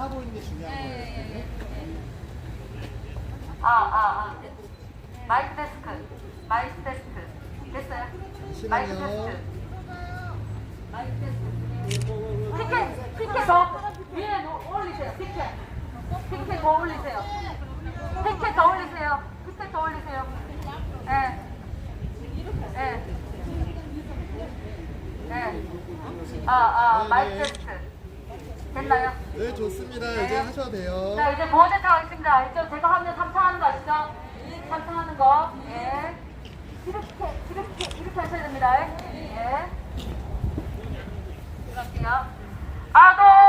하고 있는 게 중요한 네, 거예요. 네, 아, 아, 아. 마이크 데스크. 마이크 데스크. 됐어요? 마이크 데스크. 마이크 데스크. 티켓, 티켓 더 위에 올리세요. 티켓. 티켓 더 올리세요. 티켓 더 올리세요. 티켓 더 올리세요. 예. 네. 예. 아, 아, 네, 마이크 데스크. 됐나요? 네 좋습니다. 네. 이제 하셔도 돼요. 자 이제 보호대 타겠습니다. 알죠? 제가 하면 3차 하는 거 아시죠? 3차 하는 거. 예. 이렇게 이렇게 이렇게 하셔야 됩니다. 예. 예. 들어갈게요. 아동.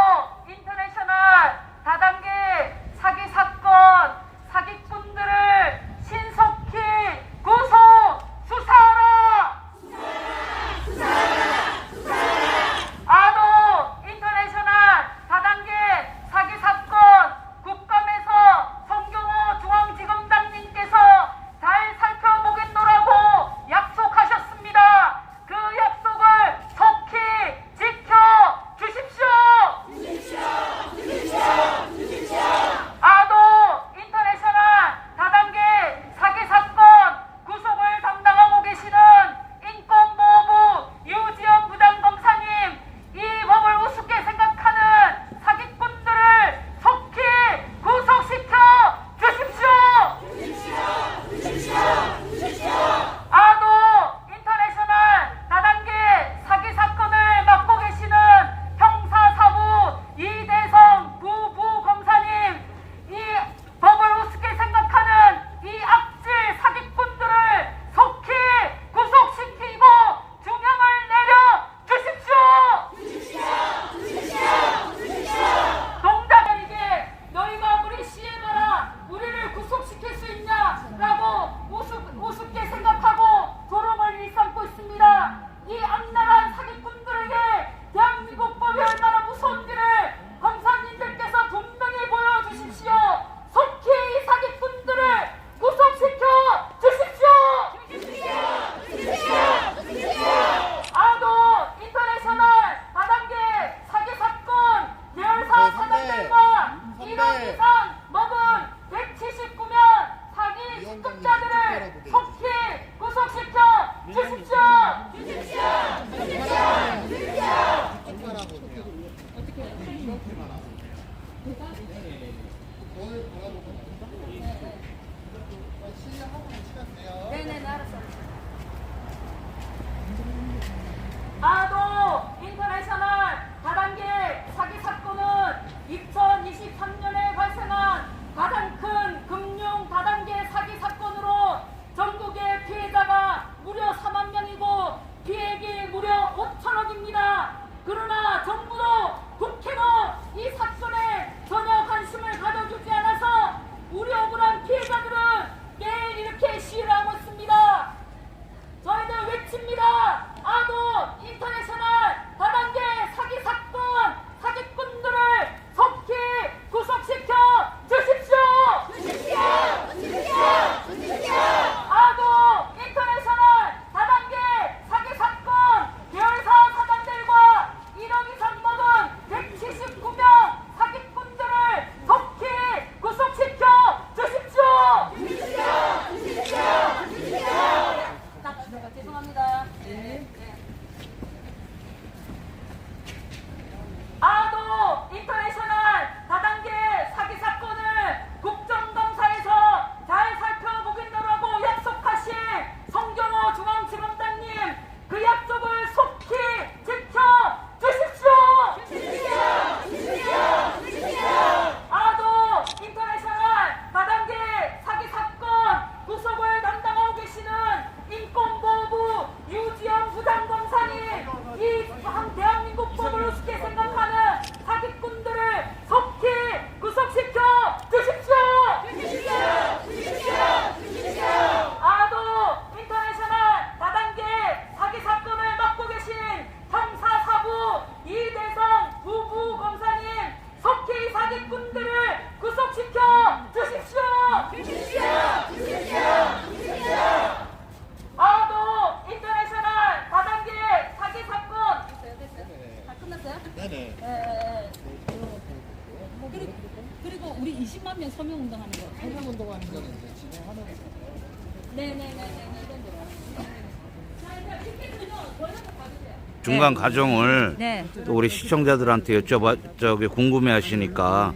중간 과정을 네. 또 우리 시청자들한테 여쭤봐 저기 궁금해하시니까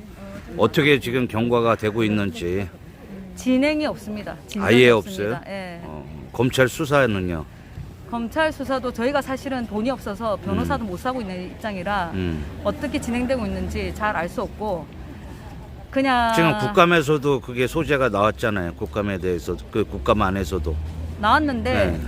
어떻게 지금 경과가 되고 있는지 진행이 없습니다. 아예 없습니다. 예. 어, 검찰 수사는요. 검찰 수사도 저희가 사실은 돈이 없어서 변호사도 못 사고 있는 입장이라 음. 어떻게 진행되고 있는지 잘 알 수 없고 그냥 지금 국감에서도 그게 소재가 나왔잖아요. 국감에 대해서 그 국감 안에서도 나왔는데 네.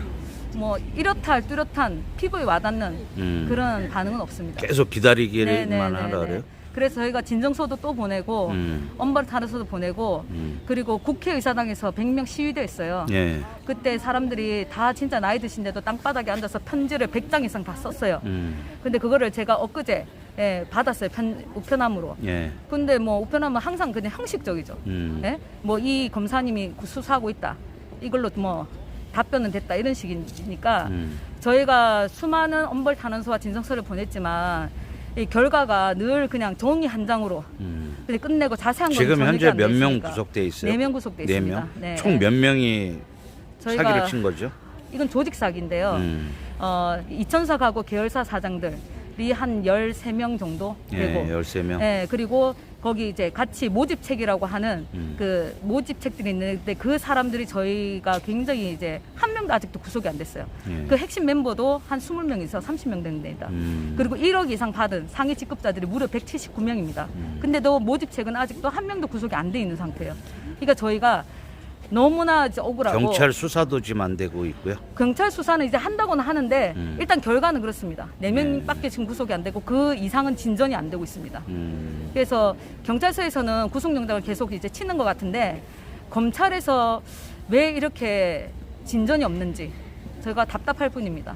뭐 이렇다 할 뚜렷한 피부에 와닿는 음. 그런 반응은 없습니다. 계속 기다리기만 네네네네. 하라 그래요. 그래서 저희가 진정서도 또 보내고 음. 엄벌탄에서도 보내고 음. 그리고 국회의사당에서 100명 시위대 했어요. 예. 그때 사람들이 다 진짜 나이 드신데도 땅바닥에 앉아서 편지를 100장 이상 다 썼어요. 음. 근데 그거를 제가 엊그제 예, 받았어요. 편, 우편함으로. 예. 근데 뭐 우편함은 항상 그냥 형식적이죠. 음. 예? 뭐 이 검사님이 수사하고 있다. 이걸로 뭐 답변은 됐다. 이런 식이니까 음. 저희가 수많은 엄벌 탄원서와 진정서를 보냈지만 이 결과가 늘 그냥 종이 한 장으로 음. 근데 끝내고 자세한 건 지금 현재 몇 명. 구속돼 있어요? 네 명 구속돼 네 있습니다. 명? 네. 총 몇 명이 사기를 친 거죠? 이건 조직 사기인데요. 음. 어, 이천사 가고 계열사 사장들이 한 13명 정도 되고 예, 13명. 예, 그리고 거기 이제 같이 모집책이라고 하는 음. 그 모집책들이 있는데 그 사람들이 저희가 굉장히 이제 한 명도 아직도 구속이 안 됐어요. 예. 그 핵심 mem버도 한 20명에서 30명 됩니다. 음. 그리고 1억 이상 받은 상위 직급자들이 무려 179명입니다. 음. 근데도 모집책은 아직도 한 명도 구속이 안 돼 있는 상태예요. 그러니까 저희가 너무나 이제 억울하고 경찰 수사도 지금 안 되고 있고요. 경찰 수사는 이제 한다고는 하는데 음. 일단 결과는 그렇습니다. 네 네. 명밖에 지금 구속이 안 되고 그 이상은 진전이 안 되고 있습니다. 음. 그래서 경찰서에서는 구속영장을 계속 이제 치는 것 같은데 검찰에서 왜 이렇게 진전이 없는지 저희가 답답할 뿐입니다.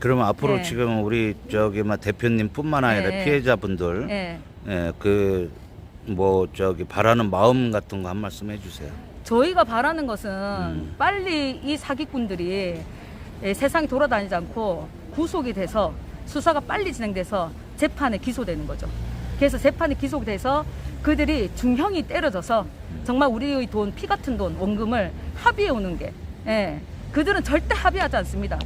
그러면 앞으로 네. 지금 우리 저기 막 대표님뿐만 아니라 네. 피해자분들 예. 예, 그뭐 저기 바라는 마음 같은 거 한 말씀 해주세요. 저희가 바라는 것은 음. 빨리 이 사기꾼들이 예, 세상에 돌아다니지 않고 구속이 돼서 수사가 빨리 진행돼서 재판에 기소되는 거죠. 그래서 재판에 기소돼서 그들이 중형이 때려져서 정말 우리의 돈, 피 같은 돈, 원금을 합의해 오는 게, 예, 그들은 절대 합의하지 않습니다.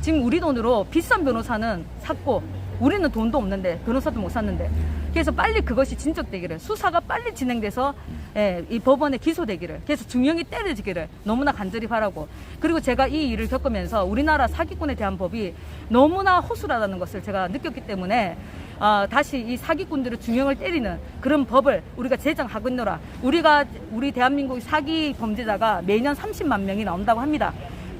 지금 우리 돈으로 비싼 변호사는 샀고 우리는 돈도 없는데 변호사도 못 샀는데. 그래서 빨리 그것이 진척되기를 수사가 빨리 진행돼서 예, 이 법원에 기소되기를 그래서 중형이 때려지기를 너무나 간절히 바라고. 그리고 제가 이 일을 겪으면서 우리나라 사기꾼에 대한 법이 너무나 허술하다는 것을 제가 느꼈기 때문에 아, 다시 이 사기꾼들을 중형을 때리는 그런 법을 우리가 제정하겠노라. 우리가 우리 대한민국 사기 범죄자가 매년 30만 명이 나온다고 합니다.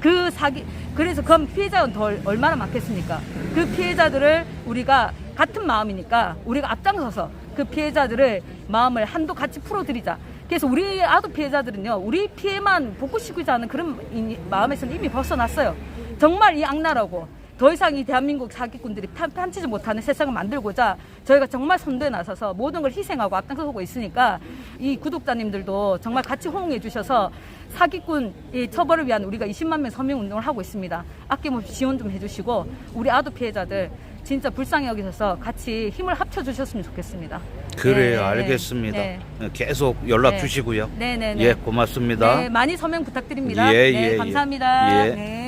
그 사기 그래서 그럼 피해자는 더 얼마나 많겠습니까? 그 피해자들을 우리가 같은 마음이니까 우리가 앞장서서 그 피해자들을 마음을 한도 같이 풀어드리자. 그래서 우리 아동 피해자들은요, 우리 피해만 복구시키자 하는 그런 이- 마음에서는 이미 벗어났어요. 정말 이 악랄하고 더 이상 이 대한민국 사기꾼들이 판- 판치지 못하는 세상을 만들고자 저희가 정말 선도에 나서서 모든 걸 희생하고 앞장서고 있으니까 이 구독자님들도 정말 같이 호응해 주셔서 사기꾼 이 처벌을 위한 우리가 20만 명 서명 운동을 하고 있습니다. 아낌없이 지원 좀 해주시고 우리 아도 피해자들 진짜 불쌍히 여기셔서 같이 힘을 합쳐 주셨으면 좋겠습니다. 그래요, 네, 알겠습니다. 네. 계속 연락 네. 주시고요. 네, 네, 네. 예, 고맙습니다. 네, 많이 서명 부탁드립니다. 예, 네, 예, 예. 감사합니다. 예. 네.